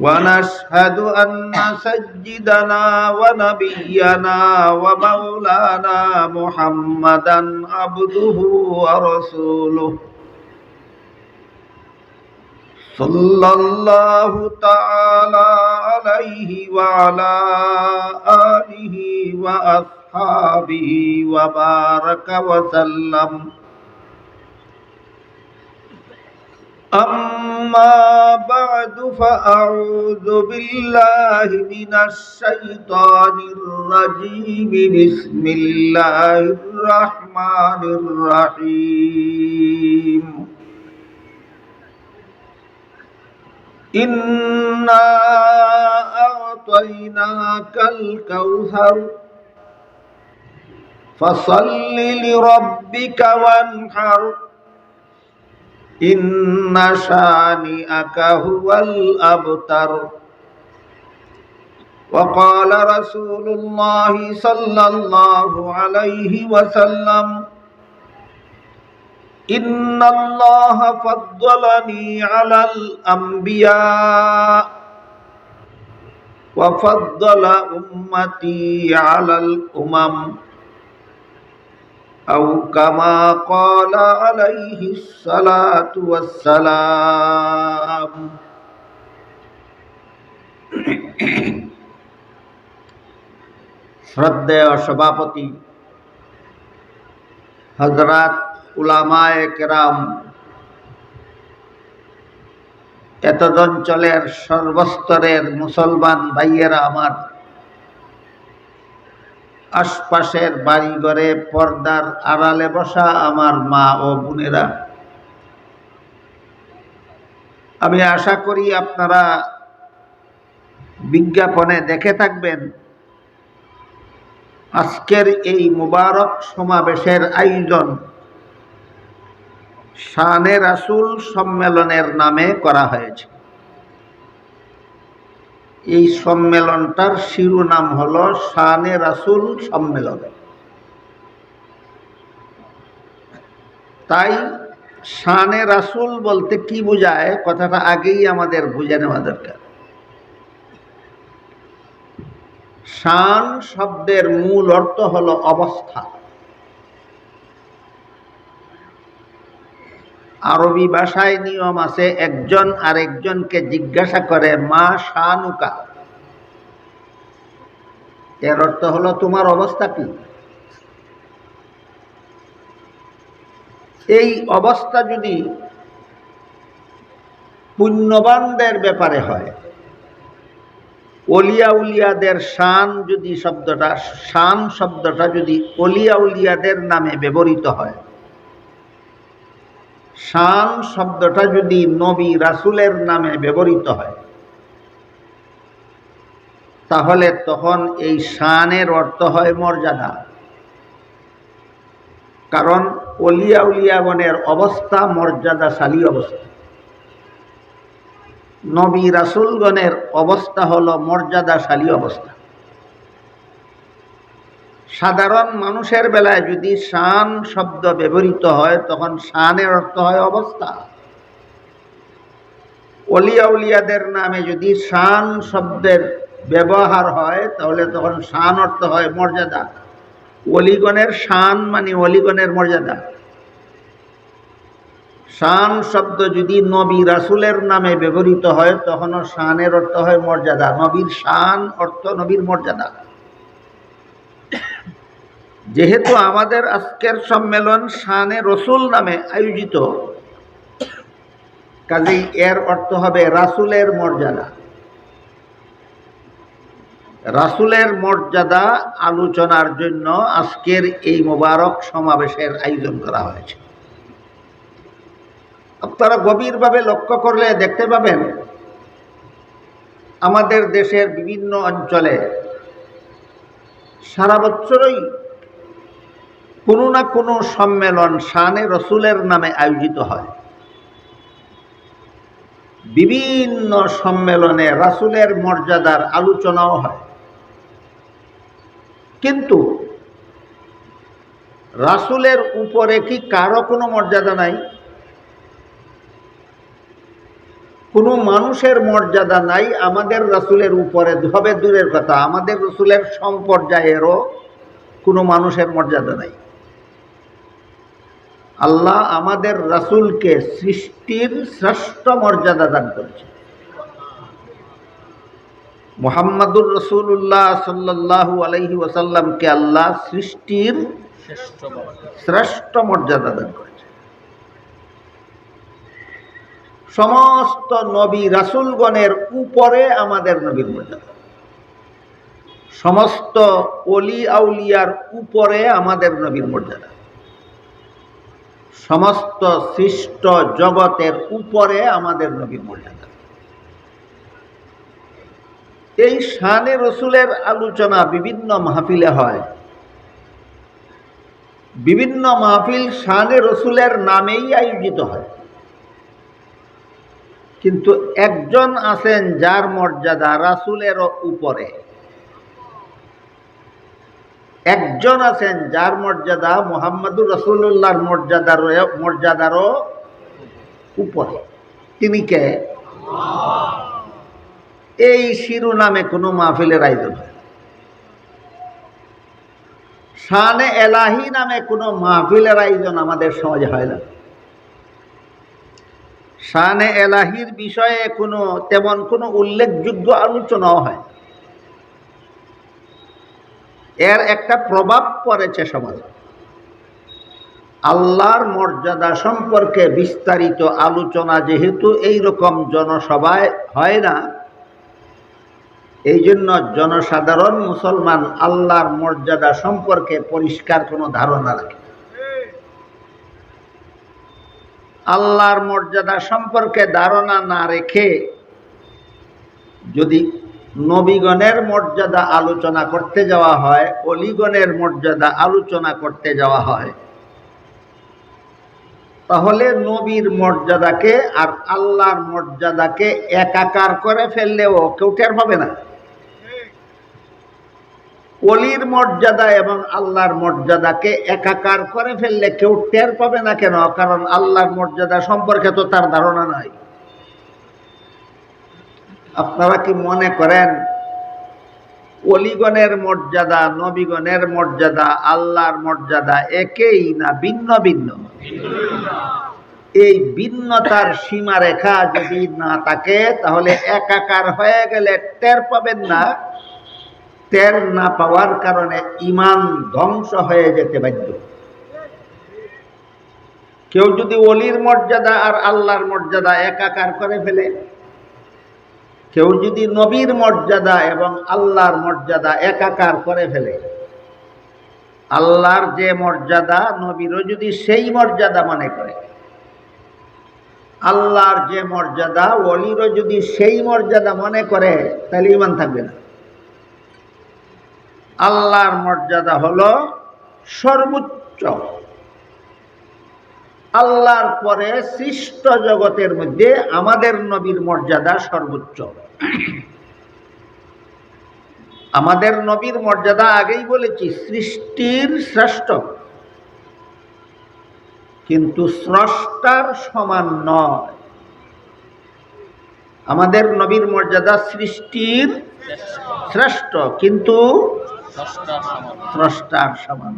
ونشهد أن سيدنا ونبينا ومولانا محمدا عبده ورسوله. صلى الله تعالى عليه وعلى آله وأصحابه وبارك وسلم. أما بعد فأعوذ بالله من الشيطان الرجيم بسم الله الرحمن الرحيم إنا أعطيناك الكوثر فصل لربك وانحر إن شانئك هو الأبتر وقال رسول الله صلى الله عليه وسلم إن الله فضلني على الأنبياء وفضل أمتي على الأمم أو كما قال عليه الصلاة والسلام শ্রদ্ধেয় সভাপতি হজরত উলামায়ে কেরাম এতদঞ্চলের সর্বস্তরের মুসলমান ভাইয়েরা আমার আশপাশের বাড়িঘরে পর্দার আড়ালে বসা আমার মা ও বোনেরা। আমি আশা করি আপনারা বিজ্ঞাপনে দেখে থাকবেন, আজকের এই মুবারক সমাবেশের আয়োজন শানে রাসুল সম্মেলনের নামে করা হয়েছে। এই সম্মেলনটার শিরোনাম হল শানে রাসুল সম্মেলন। তাই শানে রাসুল বলতে কি বোঝায়? কথাটা আগেই আমাদের বুঝে নেওয়া দরকার। শান শব্দের মূল অর্থ হল অবস্থা। আরবি ভাষায় নিয়ম আছে, একজন আরেকজনকে জিজ্ঞাসা করে, মা শানুকা? এর অর্থ হলো, তোমার অবস্থা কি? এই অবস্থা যদি পুণ্যবানদের ব্যাপারে হয়, অলিয়া উলিয়াদের শান যদি শব্দটা, শান শব্দটা যদি অলিয়া উলিয়াদের নামে ব্যবহৃত হয় শান শব্দটা যদি নবী রাসুলের নামে ব্যবহৃত হয়, তাহলে তখন এই শানের অর্থ হয় মর্যাদা। কারণ অলিয়া উলিয়াগণের অবস্থা মর্যাদাশালী অবস্থা। নবী রাসুলগণের অবস্থা হলো মর্যাদাশালী অবস্থা। সাধারণ মানুষের বেলায় যদি শান শব্দ ব্যবহৃত হয়, তখন শানের অর্থ হয় অবস্থা। অলিয়া উলিয়াদের নামে যদি শান শব্দের ব্যবহার হয়, তাহলে তখন শান অর্থ হয় মর্যাদা। অলিগণের শান মানে অলিগণের মর্যাদা। শান শব্দ যদি নবী রাসুলের নামে ব্যবহৃত হয়, তখনও শানের অর্থ হয় মর্যাদা। নবীর শান অর্থ নবীর মর্যাদা। যেহেতু আমাদের আজকের সম্মেলন শানে রসুল নামে আয়োজিত, কাজেই এর অর্থ হবে রাসুলের মর্যাদা। রাসুলের মর্যাদা আলোচনার জন্য আজকের এই মোবারক সমাবেশের আয়োজন করা হয়েছে। আপনারা গভীরভাবে লক্ষ্য করলে দেখতে পাবেন, আমাদের দেশের বিভিন্ন অঞ্চলে সারা বছরই কোনো না কোনো সম্মেলন শানে রসুলের নামে আয়োজিত হয়। বিভিন্ন সম্মেলনে রাসুলের মর্যাদার আলোচনাও হয়। কিন্তু রাসুলের উপরে কি কারও কোনো মর্যাদা নাই? কোনো মানুষের মর্যাদা নাই আমাদের রাসুলের উপরে, হবে দূরের কথা। আমাদের রসুলের সম্পর্যায়েরও কোনো মানুষের মর্যাদা নাই। আল্লাহ আমাদের রাসুলকে সৃষ্টির শ্রেষ্ঠ মর্যাদা দান করেছে মোহাম্মদুর রসুল্লাহ সাল্লাহু আলহি ওসাল্লামকে আল্লাহ সৃষ্টির শ্রেষ্ঠ মর্যাদা দান করেছে সমস্ত নবী রাসুলগণের উপরে আমাদের নবীর মর্যাদা। সমস্ত অলি আউলিয়ার উপরে আমাদের নবীর মর্যাদা। সমস্ত সৃষ্ট জগতের উপরে আমাদের নবীর মর্যাদা। এই শানে রসুলের আলোচনা বিভিন্ন মাহফিলে হয়। বিভিন্ন মাহফিল শানে রসুলের নামেই আয়োজিত হয়। কিন্তু একজন আছেন যার মর্যাদা রাসুলের উপরে। একজন আছেন, যার মর্যাদা মোহাম্মদুর রসুল্লাহর মর্যাদার মর্যাদারও উপরে। তিনি কে? এই শিরোনামে কোনো মাহফিলের আয়োজন হয় শানে এলাহি নামে কোনো মাহফিলের আয়োজন আমাদের সমাজে হয় না। শানে এলাহির বিষয়ে কোনো, তেমন কোনো উল্লেখযোগ্য আলোচনাও হয় এর একটা প্রভাব পড়েছে সমাজে। আল্লাহর মর্যাদা সম্পর্কে বিস্তারিত আলোচনা যেহেতু এই রকম জনসভায় হয় না এই জন্য জনসাধারণ মুসলমান আল্লাহর মর্যাদা সম্পর্কে পরিষ্কার কোনো ধারণা রাখে আল্লাহর মর্যাদা সম্পর্কে ধারণা না রেখে যদি নবীগণের মর্যাদা আলোচনা করতে যাওয়া হয়, অলিগণের মর্যাদা আলোচনা করতে যাওয়া হয়। তাহলে নবীর মর্যাদাকে আর আল্লাহর মর্যাদাকে একাকার করে ফেললেও কেউ টের পাবে না। অলির মর্যাদা এবং আল্লাহর মর্যাদাকে একাকার করে ফেললে কেউ টের পাবে না কেন? কারণ আল্লাহর মর্যাদা সম্পর্কে তো তার ধারণা নাই। আপনারা কি মনে করেন, অলিগণের মর্যাদা, নবীগণের মর্যাদা, আল্লাহর মর্যাদা একেই না ভিন্ন ভিন্ন? এই ভিন্নতার সীমারেখা যদি না থাকে, তাহলে একাকার হয়ে গেলে টের পাবেন না। টের না পাওয়ার কারণে ইমান ধ্বংস হয়ে যেতে বাধ্য। কেউ যদি অলির মর্যাদা আর আল্লাহর মর্যাদা একাকার করে ফেলে কেউ যদি নবীর মর্যাদা এবং আল্লাহর মর্যাদা একাকার করে ফেলে, আল্লাহর যে মর্যাদা নবীরও যদি সেই মর্যাদা মনে করে, আল্লাহর যে মর্যাদা অলিরও যদি সেই মর্যাদা মনে করে, তাহলে ইমান থাকবে না। আল্লাহর মর্যাদা হলো সর্বোচ্চ। আল্লাহর পরে সৃষ্ট জগতের মধ্যে আমাদের নবীর মর্যাদা সর্বোচ্চ। আমাদের নবীর মর্যাদা আগেই বলেছি সৃষ্টির শ্রেষ্ঠ। কিন্তু স্রষ্টার সমান নয়। আমাদের নবীর মর্যাদা সৃষ্টির শ্রেষ্ঠ কিন্তু স্রষ্টার সমান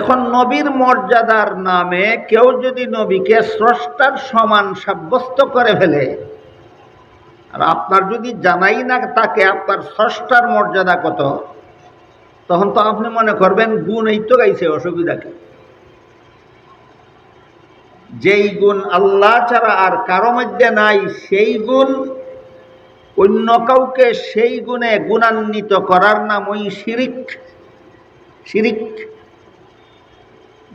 এখন নবীর মর্যাদার নামে কেউ যদি নবীকে স্রষ্টার সমান সাব্যস্ত করে ফেলে, আর আপনার যদি জানাই না তাকে আপনার স্রষ্টার মর্যাদা কত, তখন তো আপনি মনে করবেন গুণ এই তো গাইছে, অসুবিধা কি? যেই গুণ আল্লাহ ছাড়া আর কারও মধ্যে নাই, সেই গুণ অন্য কাউকে সেই গুণে গুণান্বিত করার নাম ওই শিরিক। শিরিক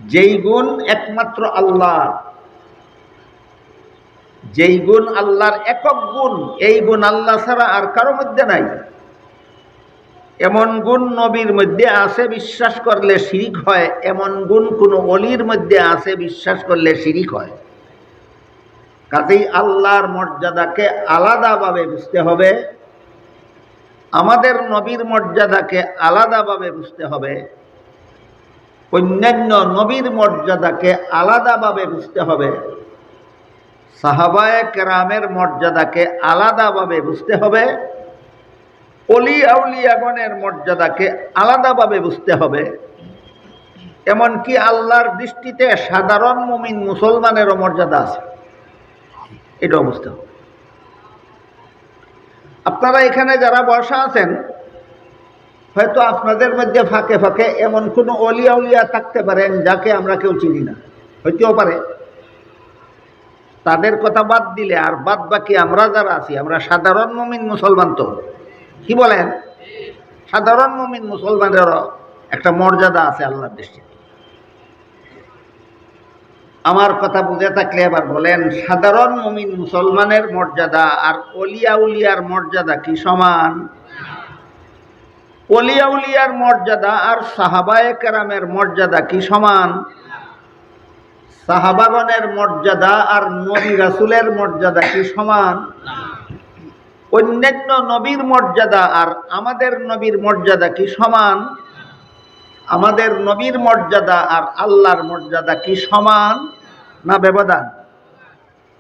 যেই গুণ একমাত্র আল্লাহ। যেই গুণ আল্লাহর একক গুণ, এই গুণ আল্লাহ ছাড়া আর কারও মধ্যে নাই। এমন গুণ নবীর মধ্যে আছে, বিশ্বাস করলে শিরিক হয়। এমন গুণ কোনো অলির মধ্যে আছে, বিশ্বাস করলে শিরিক হয়। কাজেই আল্লাহর মর্যাদাকে আলাদাভাবে বুঝতে হবে। আমাদের নবীর মর্যাদাকে আলাদাভাবে বুঝতে হবে। অন্যান্য নবীর মর্যাদাকে আলাদাভাবে বুঝতে হবে। সাহাবায় কেরামের মর্যাদাকে আলাদাভাবে বুঝতে হবে। অলি আউলিয়াগণের মর্যাদাকে আলাদাভাবে বুঝতে হবে। এমনকি আল্লাহর দৃষ্টিতে সাধারণ মুমিন মুসলমানেরও মর্যাদা আছে। এটাও বুঝতে হবে। আপনারা এখানে যারা বসা আছেন হয়তো আপনাদের মধ্যে ফাঁকে ফাঁকে এমন কোনো অলিয়া উলিয়া থাকতে পারেন যাকে আমরা কেউ চিনি না। হইতেও পারে। তাদের কথা বাদ দিলে আর বাদ বাকি আমরা যারা আছি, আমরা সাধারণ মমিন মুসলমান তো। কি বলেন? সাধারণ মমিন মুসলমানেরও একটা মর্যাদা আছে আল্লাহর দৃষ্টিতে। আমার কথা বুঝে থাকলে এবার বলেন, সাধারণ মমিন মুসলমানের মর্যাদা আর অলিয়া উলিয়ার মর্যাদা কি সমান? অলিয়া উলিয়ার মর্যাদা আর সাহাবায়ে কেরামের মর্যাদা কি সমান? সাহাবাগণের মর্যাদা আর নবী রাসুলের মর্যাদা কি সমান? অন্যান্য নবীর মর্যাদা আর আমাদের নবীর মর্যাদা কি সমান? আমাদের নবীর মর্যাদা আর আল্লাহর মর্যাদা কি সমান? না ব্যবধান?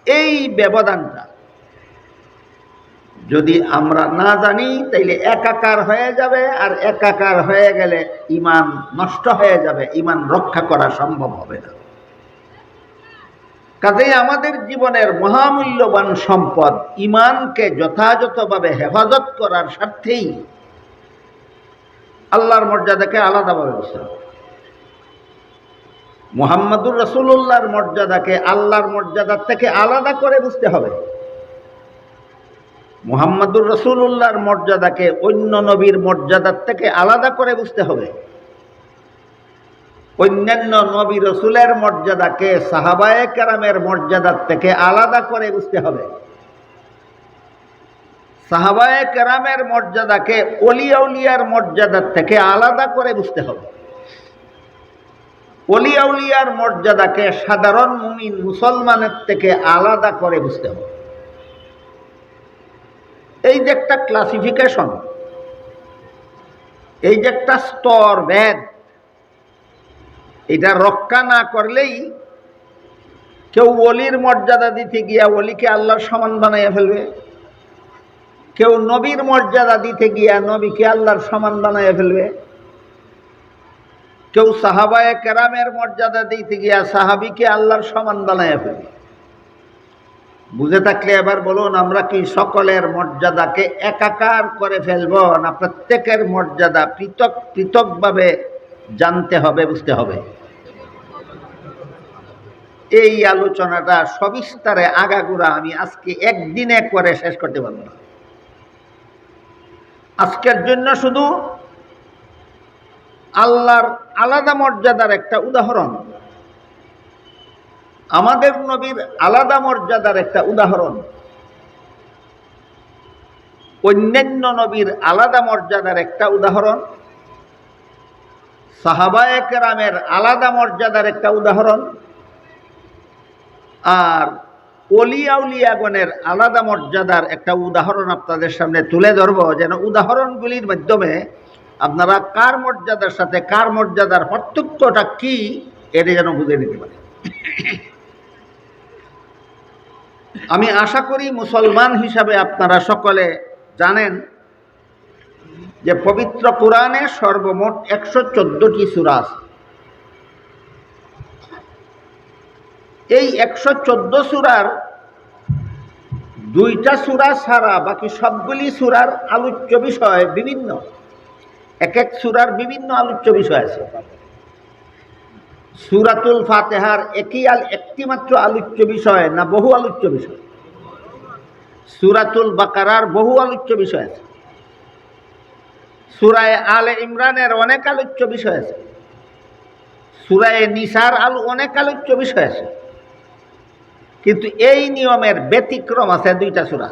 এই ব্যবধানটা যদি আমরা না জানি, তাইলে একাকার হয়ে যাবে, আর একাকার হয়ে গেলে ইমান নষ্ট হয়ে যাবে, ইমান রক্ষা করা সম্ভব হবে না। কাজেই আমাদের জীবনের মহামূল্যবান সম্পদ ইমানকে যথাযথভাবে হেফাজত করার স্বার্থেই আল্লাহর মর্যাদাকে আলাদাভাবে হবে মোহাম্মদুর রসুল্লাহর মর্যাদাকে আল্লাহর মর্যাদার থেকে আলাদা করে বুঝতে হবে। মোহাম্মদুর রসুল্লাহর মর্যাদাকে অন্য নবীর মর্যাদার থেকে আলাদা করে বুঝতে হবে। অন্যান্য নবী রসুলের মর্যাদাকে সাহাবায়ে কেরামের মর্যাদার থেকে আলাদা করে বুঝতে হবে। সাহাবায়ে কেরামের মর্যাদাকে অলিয়াউলিয়ার মর্যাদার থেকে আলাদা করে বুঝতে হবে। অলিয়াউলিয়ার মর্যাদাকে সাধারণ মুমিন মুসলমানের থেকে আলাদা করে বুঝতে হবে। এই যে একটা ক্লাসিফিকেশন এই যে একটা স্তর, ভেদ, এটা রক্ষা না করলেই কেউ অলির মর্যাদা দিতে গিয়া অলিকে আল্লাহর সমান বানাইয়া ফেলবে। কেউ নবীর মর্যাদা দিতে গিয়া নবীকে আল্লাহর সমান বানাইয়া ফেলবে। কেউ সাহাবায় কেরামের মর্যাদা দিতে গিয়া সাহাবিকে আল্লাহর সমান বানাইয়া ফেলবে। বুঝে থাকলে এবার বলুন, আমরা কি সকলের মর্যাদাকে একাকার করে ফেলব? না প্রত্যেকের মর্যাদা পৃথক, পৃথকভাবে জানতে হবে, বুঝতে হবে। এই আলোচনাটা সবিস্তারে আগাগোড়া আমি আজকে একদিনে করে শেষ করতে পারব না। আজকের জন্য শুধু আল্লাহর আলাদা মর্যাদার একটা উদাহরণ। আমাদের নবীর আলাদা মর্যাদার একটা উদাহরণ। অন্যান্য নবীর আলাদা মর্যাদার একটা উদাহরণ। সাহাবায়ে কেরামের আলাদা মর্যাদার একটা উদাহরণ। আর অলিয়াউলিয়াগণের আলাদা মর্যাদার একটা উদাহরণ আপনাদের সামনে তুলে ধরব, যেন উদাহরণগুলির মাধ্যমে আপনারা কার মর্যাদার সাথে কার মর্যাদার পার্থক্যটা কি, এটা যেন বুঝে নিতে পারে আমি আশা করি মুসলমান হিসাবে আপনারা সকলে জানেন যে পবিত্র কোরআনে সর্বমোট একশো চোদ্দটি সুরা আছে। এই একশো চোদ্দ সুরার দুইটা সুরা ছাড়া বাকি সবগুলি সুরার আলোচ্য বিষয় বিভিন্ন। এক এক সুরার বিভিন্ন আলোচ্য বিষয় আছে। সুরাতুল ফাতেহার একই আল একটি মাত্র আলোচ্য বিষয় না বহু আলোচ্য বিষয়? সুরাতুল বাকারার বহু আলোচ্য বিষয় আছে। সুরায় আলে ইমরানের অনেক আলোচ্য বিষয় আছে। সুরায় নিসার আলু অনেক আলোচ্য বিষয় আছে। কিন্তু এই নিয়মের ব্যতিক্রম আছে দুইটা সুরা।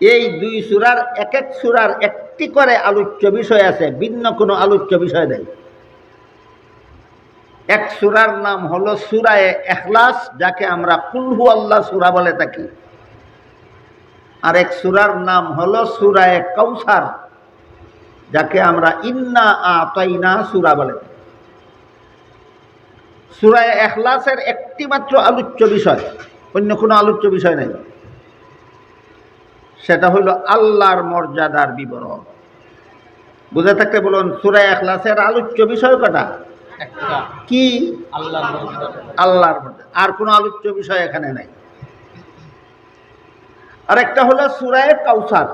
এই দুই সুরার এক এক সুরার একটি করে আলোচ্য বিষয় আছে, ভিন্ন কোনো আলোচ্য বিষয় নেই। এক সুরার নাম হলো সুরায় এখলাস, যাকে আমরা কুলহু আল্লাহ সুরা বলে থাকি। আর এক সুরার নাম হলো সুরায় কৌসার যাকে আমরা ইন্না আতাইনা সুরা বলে থাকি। সুরায় এখলাসের একটি মাত্র আলোচ্য বিষয়, অন্য কোনো আলোচ্য বিষয় নেই। সেটা হইল আল্লাহর মর্যাদার বিবরণ। বুঝে থাকতে বলুন, সুরায় এখলাসের আলোচ্য বিষয় কটা? কি? আল্লাহর মর্যাদা আর কোনো আলোচ্য বিষয় এখানে নাই। আর একটা হলো সুরায় কাউসার।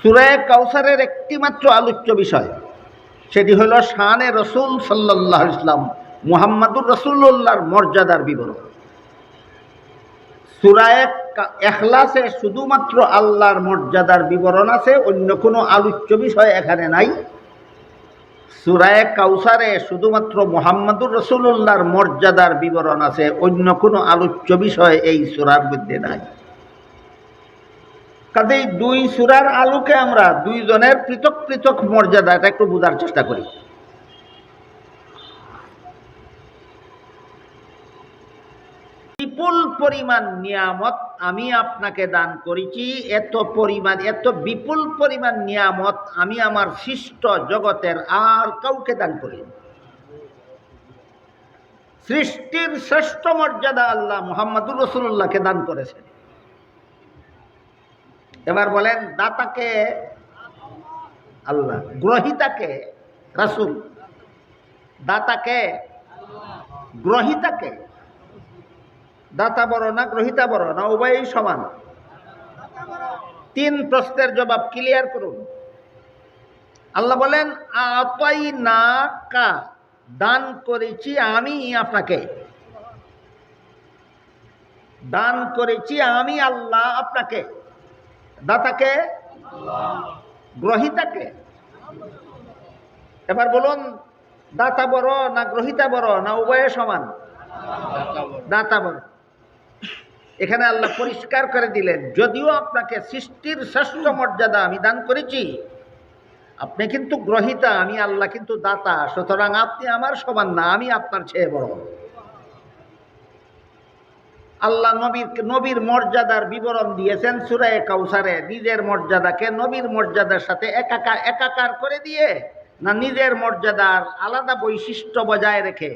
সুরায় কাউসারের একটি মাত্র আলোচ্য বিষয় সেটি হলো শানে রসুল সাল্লাহ ইসলাম মুহাম্মাদুর রসুল্লাহর মর্যাদার বিবরণ। সুরায় এখলাসে শুধুমাত্র আল্লাহর মর্যাদার বিবরণ আছে অন্য কোনো আলোচ্য বিষয় এখানে নাই। সুরায় কাউসারে শুধুমাত্র মোহাম্মদুর রসুল্লাহর মর্যাদার বিবরণ আছে, অন্য কোনো আলোচ্য বিষয় এই সুরার মধ্যে নাই। কাজেই দুই সুরার আলোকে আমরা দুইজনের পৃথক পৃথক মর্যাদা এটা একটু বোঝার চেষ্টা করি। বিপুল পরিমাণ নিয়ামত আমি আপনাকে দান করেছি। এত পরিমাণ, এত বিপুল পরিমাণ নিয়ামত আমি আমার সৃষ্ট জগতের আর কাউকে দান করি সৃষ্টির শ্রেষ্ঠ মর্যাদা আল্লাহ মোহাম্মদুর রসুল্লাহকে দান করেছেন। এবার বলেন, দাতাকে আল্লাহ, গ্রহিতাকে রাসুল, দাতাকে, গ্রহিতাকে দাতা বড় না গ্রহিতা বড় না উভয়ই সমান। তিন প্রশ্নের জবাব ক্লিয়ার করুন। আল্লাহ বলেন আতাই না কা দান করেছি আমি আপনাকে। দান করেছি আমি আল্লাহ আপনাকে। দাতাকে? গ্রহিতাকে। এবার বলুন, দাতা বড় না গ্রহিতা বড় না উভয়ে সমান? দাতা বড়। এখানে আল্লাহ পরিষ্কার করে দিলেন, যদিও আপনাকে সৃষ্টির শ্রেষ্ঠ মর্যাদা আমি দান করেছি, আপনি কিন্তু গ্রহিতা, আমি আল্লাহ কিন্তু দাতা, সুতরাং আপনি আমার সমান না, আমি আপনার চেয়ে বড়। আল্লাহ নবীর নবীর মর্যাদার বিবরণ দিয়েছেন সুরায় কাউসারে, নিজের মর্যাদাকে নবীর মর্যাদার সাথে একাকার একাকার করে দিয়ে, না নিজের মর্যাদার আলাদা বৈশিষ্ট্য বজায় রেখে।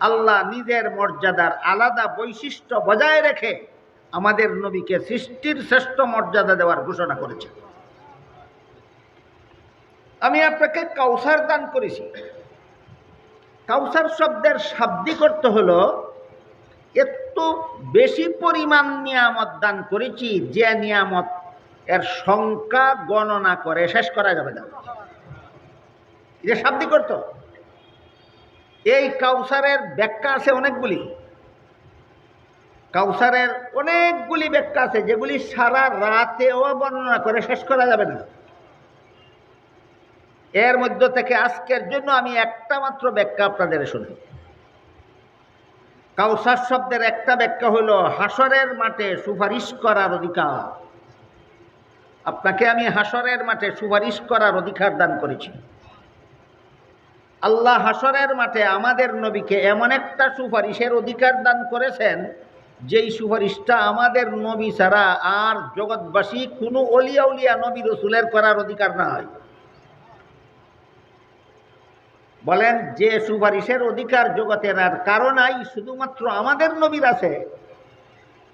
আল্লাহ নিজের মর্যাদার আলাদা বৈশিষ্ট্য বজায় রেখে আমাদের নবীকে সৃষ্টির শ্রেষ্ঠ মর্যাদা দেওয়ার ঘোষণা করেছে আমি আপনাকে কাউসার দান করেছি। কাউসার শব্দের শাব্দিক অর্থ হলো এত বেশি পরিমাণ নিয়ামত দান করেছি যে নিয়ামত এর সংখ্যা গণনা করে শেষ করা যাবে না। এটা শাব্দিক অর্থ। এই কাউসারের ব্যাখ্যা আছে অনেকগুলি। কাউসারের অনেকগুলি ব্যাখ্যা আছে, যেগুলি সারা রাতেও বর্ণনা করে, শেষ করা যাবে না। এর মধ্য থেকে আজকের জন্য আমি একটা মাত্র ব্যাখ্যা আপনাদের শুনি কাউসার শব্দের একটা ব্যাখ্যা হলো, হাসরের মাঠে সুপারিশ করার অধিকার। আপনাকে আমি হাসরের মাঠে সুপারিশ করার অধিকার দান করেছি। আল্লাহ হাসরের মাঠে আমাদের নবীকে এমন একটা সুপারিশের অধিকার দান করেছেন যেই সুপারিশটা আমাদের নবী ছাড়া আর জগৎবাসী কোনো অলিয়া উলিয়া নবী রসুলের করার অধিকার নাই বলেন যে সুপারিশের অধিকার জগতের আর কারণ নাই শুধুমাত্র আমাদের নবীর আছে।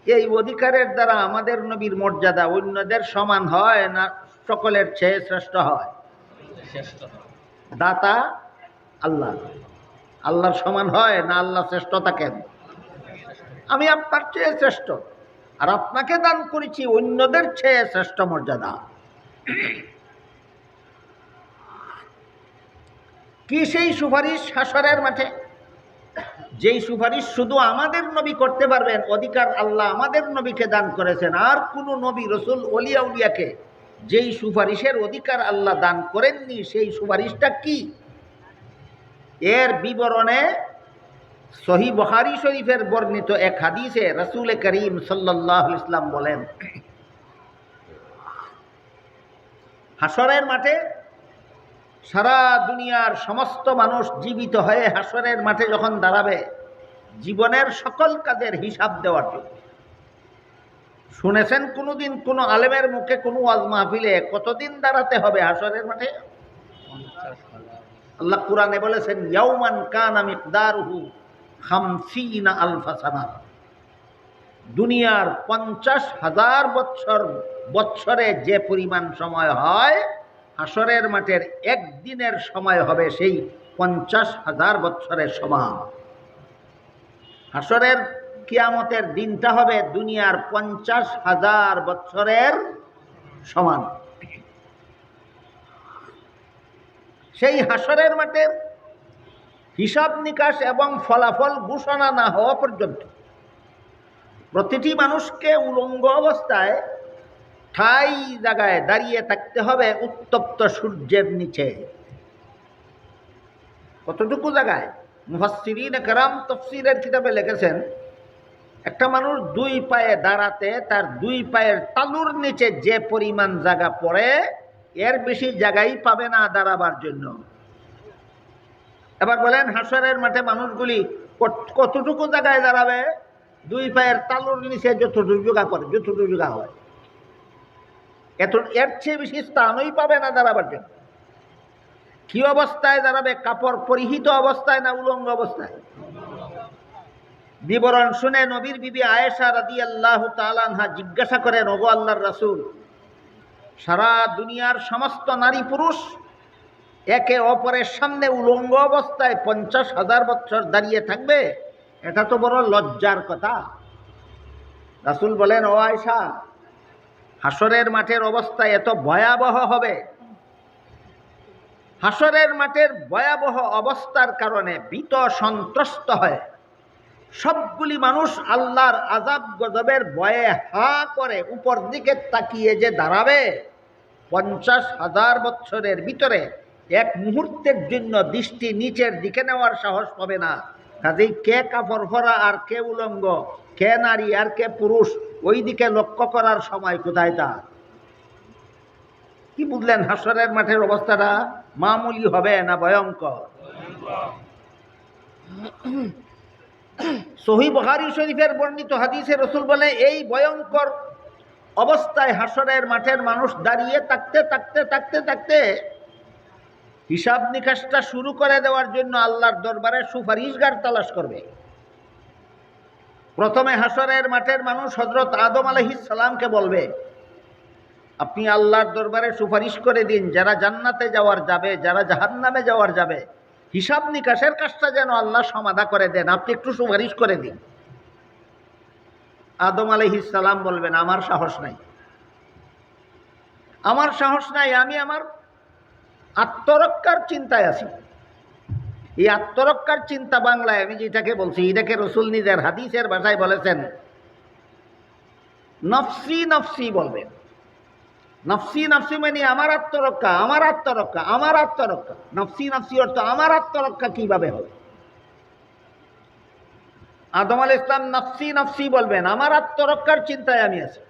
এই অধিকারের দ্বারা আমাদের নবীর মর্যাদা অন্যদের সমান হয় না সকলের চেয়ে শ্রেষ্ঠ হয়। শ্রেষ্ঠ দাতা আল্লাহ। আল্লাহর সমান হয় না আল্লাহ শ্রেষ্ঠ থাকেন আমি আপনার চেয়ে শ্রেষ্ঠ আর আপনাকে দান করেছি অন্যদের চেয়ে শ্রেষ্ঠ মর্যাদা। কি সেই সুপারিশ হাসরের মাঠে? যেই সুপারিশ শুধু আমাদের নবী করতে পারবেন, অধিকার আল্লাহ আমাদের নবীকে দান করেছেন। আর কোনো নবী, রসুল অলিয়া উলিয়াকে যেই সুপারিশের অধিকার আল্লাহ দান করেননি, সেই সুপারিশটা কি? এর বিবরণে সহি বহারি শরীফের বর্ণিত এক হাদিসে রসুল করিম সাল্লাহ ইসলাম বলেন হাসরের মাঠে সারা দুনিয়ার সমস্ত মানুষ জীবিত হয়ে হাসরের মাঠে যখন দাঁড়াবে, জীবনের সকল কাজের হিসাব দেওয়ার জন্য। শুনেছেন কোনোদিন কোনো আলেমের মুখে কোনো আজ মাহফিলে কতদিন দাঁড়াতে হবে হাসরের মাঠে? আল্লাহ কোরআনে বলেছেন, ইয়াউমান কানা মিকদারুহু খামসিনা আলফা সানা দুনিয়ার পঞ্চাশ হাজার বছর বছরে যে পরিমাণ সময় হয় হাসরের মাঠের একদিনের সময় হবে সেই পঞ্চাশ হাজার বছরের সমান। হাসরের কিয়ামতের দিনটা হবে দুনিয়ার পঞ্চাশ হাজার বছরের সমান। সেই হাসরের মাঠের হিসাব নিকাশ এবং ফলাফল ঘোষণা না হওয়া পর্যন্ত প্রতিটি মানুষকে উলঙ্গ অবস্থায় ঠাই জায়গায় দাঁড়িয়ে থাকতে হবে উত্তপ্ত সূর্যের নিচে। কতটুকু জায়গায়? মুহাসিরিন কারাম তফসিরের কিতাবে লিখেছেন, একটা মানুষ দুই পায়ে দাঁড়াতে, তার দুই পায়ের তালুর নিচে যে পরিমাণ জায়গা পড়ে এর বেশি জায়গাই পাবে না দাঁড়াবার জন্য। এবার বলেন, হাসরের মাঠে মানুষগুলি কত- কতটুকু জায়গায় দাঁড়াবে? দুই পায়ের তালুর নিচে যতটুকু জায়গা করে, যতটুকু জায়গা হয়। এত এর চেয়ে বেশি স্থানই পাবে না দাঁড়াবার জন্য। কি অবস্থায় দাঁড়াবে? কাপড় পরিহিত অবস্থায় না উলঙ্গ অবস্থায়? বিবরণ শুনে নবীর বিবি আয়েশা রাদি আল্লাহ তালানহা জিজ্ঞাসা করেন, ওগো আল্লাহর রাসূল সারা দুনিয়ার সমস্ত নারী পুরুষ একে অপরের সামনে উলঙ্গ অবস্থায় পঞ্চাশ হাজার বছর দাঁড়িয়ে থাকবে, এটা তো বড় লজ্জার কথা। রাসুল বলেন, ও আয়সা হাসরের মাঠের অবস্থা এত ভয়াবহ হবে। হাসরের মাঠের ভয়াবহ অবস্থার কারণে ভীত সন্ত্রস্ত হয়। সবগুলি মানুষ আল্লাহর আজাব গজবের ভয়ে হা করে উপর দিকে তাকিয়ে যে দাঁড়াবে, পঞ্চাশ হাজার বছরের ভিতরে এক মুহূর্তের জন্য দৃষ্টি নিচের দিকে নেওয়ার সাহস পাবে না। কাজেই কে কাপড় ভরা আর কে উলঙ্গ, কে নারী আর কে পুরুষ ওই দিকে লক্ষ্য করার সময় কোথায় তা? কি বুঝলেন হাসরের মাঠের অবস্থাটা? মামুলি হবে না ভয়ঙ্কর? সহি বহারি শরীফের বর্ণিত হাদিসে রসুল বলে, এই ভয়ঙ্কর অবস্থায় হাসরের মাঠের মানুষ দাঁড়িয়ে থাকতে থাকতে থাকতে থাকতে হিসাব নিকাশটা শুরু করে দেওয়ার জন্য আল্লাহর দরবারে সুপারিশগার তালাশ করবে। প্রথমে হাসরের মাঠের মানুষ হজরত আদম আলহিস সালামকে বলবে, আপনি আল্লাহর দরবারে সুপারিশ করে দিন, যারা জান্নাতে যাওয়ার যাবে, যারা জাহান্নামে যাওয়ার যাবে হিসাব নিকাশের কাজটা যেন আল্লাহ সমাধা করে দেন। আপনি একটু সুপারিশ করে দিন। আদম আলহিস সালাম বলবেন, আমার সাহস নাই। আমার সাহস নাই, আমি আমার আত্মরক্ষার চিন্তায় আছি। এই আত্মরক্ষার চিন্তা বাংলায় আমি যেটাকে বলছি, এটাকে রসুল নিজের হাদিসের ভাষায় বলেছেন, নফসি নফসি বলবেন। নফসি নফসি মানে আমার আত্মরক্ষা আমার আত্মরক্ষা আমার আত্মরক্ষা। নফসি নফসি অর্থ আমার আত্মরক্ষা কীভাবে হবে? আদম আল ইসলাম নফসি নফসি বলবেন, আমার আত্মরক্ষার চিন্তায় আমি আছি।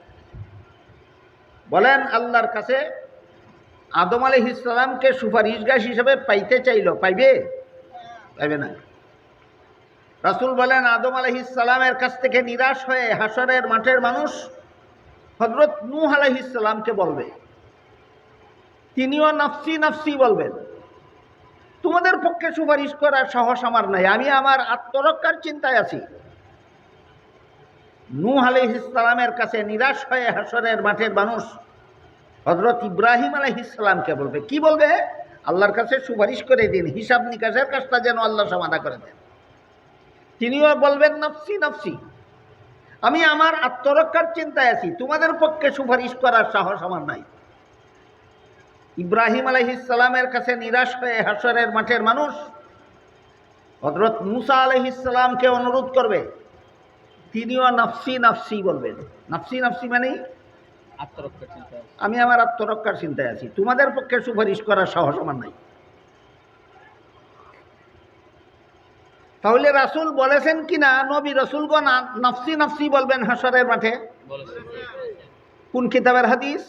বলেন, আল্লাহর কাছে আদম আলহ ইসলামকে সুপারিশগাস হিসেবে পাইতে চাইল, পাইবে? পাইবে না। রাসুল বলেন, আদম আলহ ইসলামের কাছ থেকে নিরাশ হয়ে হাসরের মাঠের মানুষ হজরত নূহ আলহ ইসলামকে বলবে। তিনিও নাফসি নাফসি বলবেন। তোমাদের পক্ষে সুপারিশ করার সাহস আমার নাই, আমি আমার আত্মরক্ষার চিন্তায় আছি। নূহ আলহ ইসলামের কাছে নিরাশ হয়ে হাসরের মাঠের মানুষ হজরত ইব্রাহিম আলহ ইসলামকে বলবে, কি বলবে? আল্লাহর কাছে সুপারিশ করে দিন, হিসাব নিকাশের কাজটা যেন আল্লাহ সমাধা করে দেন। তিনিও বলবেন, নফসি নফসি। আমি আমার আত্মরক্ষার চিন্তায় আছি। তোমাদের পক্ষে সুপারিশ করার সাহস আমার নাই। ইব্রাহিম আলহিসাল্লামের কাছে নিরাশ হয়ে হাসরের মাঠের মানুষ হজরত মুসা আলহিসামকে অনুরোধ করবে। তিনিও নাফসি নাফসি বলবেন। নাফসি নাফসি মানে আত্মরক্ষার চিন্তা আমি আমার আত্মরক্ষার চিন্তায় আছি। তোমাদের পক্ষে সুপারিশ করার সাহস আমার নাই। তাহলে রাসূল বলেছেন কিনা? নবী রসুলগণ নাফসি নাফসি বলবেন হাসরের মাঠে। কোন কিতাবের হাদিস?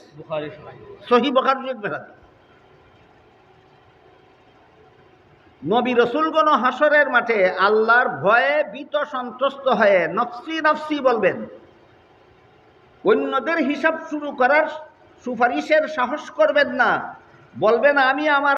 সহি বখার হাদিস। নবী রসুলগণ হাসরের মাঠে আল্লাহর ভয়ে ভীত সন্ত্রস্ত হয়ে নফসি নফসি বলবেন। অন্যদের হিসাব শুরু করার সুপারিশের সাহস করবেন না। বলবেন আমি আমার